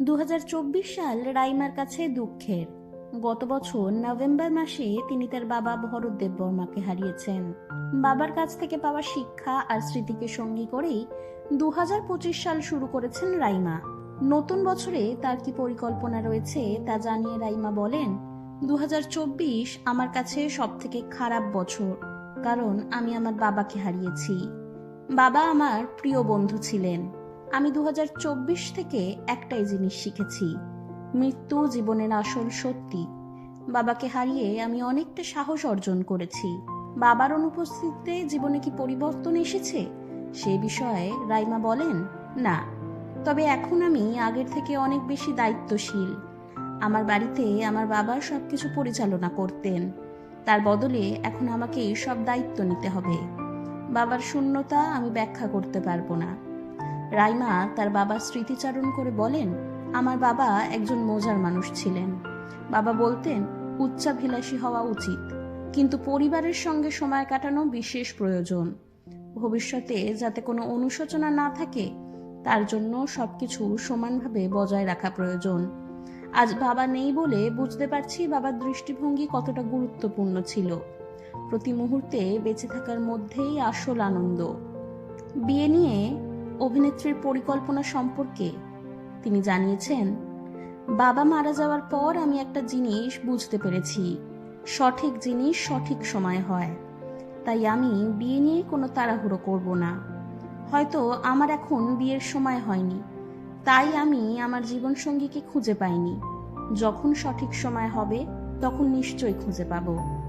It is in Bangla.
দু হাজার চব্বিশ সাল রাইমার কাছে দুঃখের। গত বছর নভেম্বর মাসে তিনি তার বাবা ভরতদেব বর্মাকে হারিয়েছেন। বাবার কাছ থেকে পাওয়া শিক্ষা আর স্মৃতিকে সঙ্গী করেই দু হাজার পঁচিশ সাল শুরু করেছেন রাইমা। নতুন বছরে তার কি পরিকল্পনা রয়েছে তা জানিয়ে রাইমা বলেন দু হাজার চব্বিশ আমার কাছে সব থেকে খারাপ বছর, কারণ আমি আমার বাবাকে হারিয়েছি। বাবা আমার প্রিয় বন্ধু ছিলেন। আমি দু হাজার চব্বিশ থেকে একটাই জিনিস শিখেছি। মৃত্যু জীবনের আসল সত্যি। বাবাকে হারিয়ে আমি অনেকটা সাহস অর্জন করেছি। বাবার অনুপস্থিতিতে জীবনে কি পরিবর্তন এসেছে? সে বিষয়ে রাইমা বলেন, না। তবে এখন আমি আগের থেকে অনেক বেশি দায়িত্বশীল। আমার বাড়িতে আমার বাবা সবকিছু পরিচালনা করতেন। তার বদলে এখন আমাকে সব দায়িত্ব নিতে হবে। বাবার শূন্যতা আমি ব্যাখ্যা করতে পারব না। রাইমা তার বাবার স্মৃতিচারণ করে বলেন, আমার বাবা একজন মজার মানুষ ছিলেন। বাবা বলতেন, উচ্চাভিলাষী হওয়া উচিত, কিন্তু পরিবারের সঙ্গে সময় কাটানো বিশেষ প্রয়োজন। ভবিষ্যতে যাতে কোনো অনুশোচনা না থাকে, তার জন্য সবকিছু সমানভাবে বজায় রাখা প্রয়োজন। আজ বাবা নেই বলে বুঝতে পারছি বাবার দৃষ্টিভঙ্গি কতটা গুরুত্বপূর্ণ ছিল। প্রতি মুহূর্তে বেঁচে থাকার মধ্যেই আসল আনন্দ। বিয়ে নিয়ে অভিনেত্রীর পরিকল্পনা সম্পর্কে তিনি জানিয়েছেন, বাবা মারা যাওয়ার পর আমি একটা জিনিস বুঝতে পেরেছি। সঠিক জিনিস সঠিক সময় হয়। তাই আমি বিয়ে নিয়ে কোনো তাড়াহুড়ো করব না। হয়তো আমার এখন বিয়ের সময় হয়নি। তাই আমি আমার জীবনসঙ্গীকে খুঁজে পাইনি। যখন সঠিক সময় হবে, তখন নিশ্চয়ই খুঁজে পাবো।